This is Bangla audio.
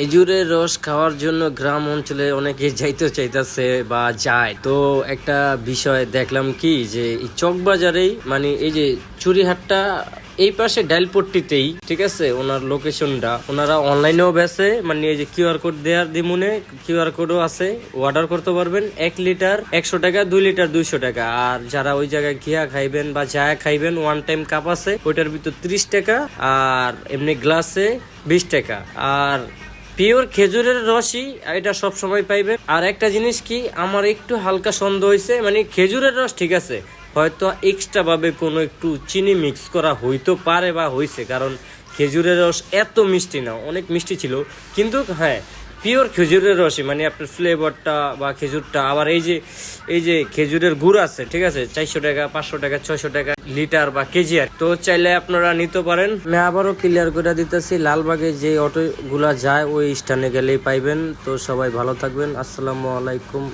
খেজুরের রস খাওয়ার জন্য গ্রাম অঞ্চলে অনেকে যাইতে চাইতেছে বা যায়। তো একটা বিষয় দেখলাম কি যে, এই চকবাজারেই মানে এই যে চুরিহাটটা, এই পাশে ডাইলপট্টিতেই ঠিক আছে, ওনার লোকেশনটা ওনারা অনলাইনেও বেছে মানে এই যে কিউআর কোড দেওয়ার দিমুনে কিউআর কোডও আছে অর্ডার করতে পারবেন, এক লিটার একশো টাকা, দুই লিটার দুইশো টাকা। আর যারা ওই জায়গায় ঘিয়া খাইবেন বা চা খাইবেন ওয়ান টাইম কাপ আছে, ওইটার ভিতর ত্রিশ টাকা, আর এমনি গ্লাসে বিশ টাকা। আর পিওর খেজুরের রসই এটা সব সময় পাইবে আর একটা জিনিস কি, আমার একটু হালকা সন্দেহ হয়েছে মানে খেজুরের রস ঠিক আছে, হয়তো এক্সট্রা ভাবে কোনো একটু চিনি মিক্স করা হইতে পারে বা হইছে, কারণ খেজুরের রস এত মিষ্টি না, অনেক মিষ্টি ছিল। কিন্তু হ্যাঁ পিওর খেজুরের রসই মানে আপনার ফ্লেভারটা বা খেজুরটা, আবার এই যে এই যে খেজুরের গুড় আছে, ঠিক আছে, চারশো টাকা, পাঁচশো টাকা, ছয়শো টাকা লিটার বা কেজি আর তো চাইলে আপনারা নিতে পারেন। আমি আবারও ক্লিয়ার করে দিতেছি, লালবাগে যে অটো গুলা যায়, ওই স্থানে গেলেই পাইবেন। তো সবাই ভালো থাকবেন। আসসালামু আলাইকুম।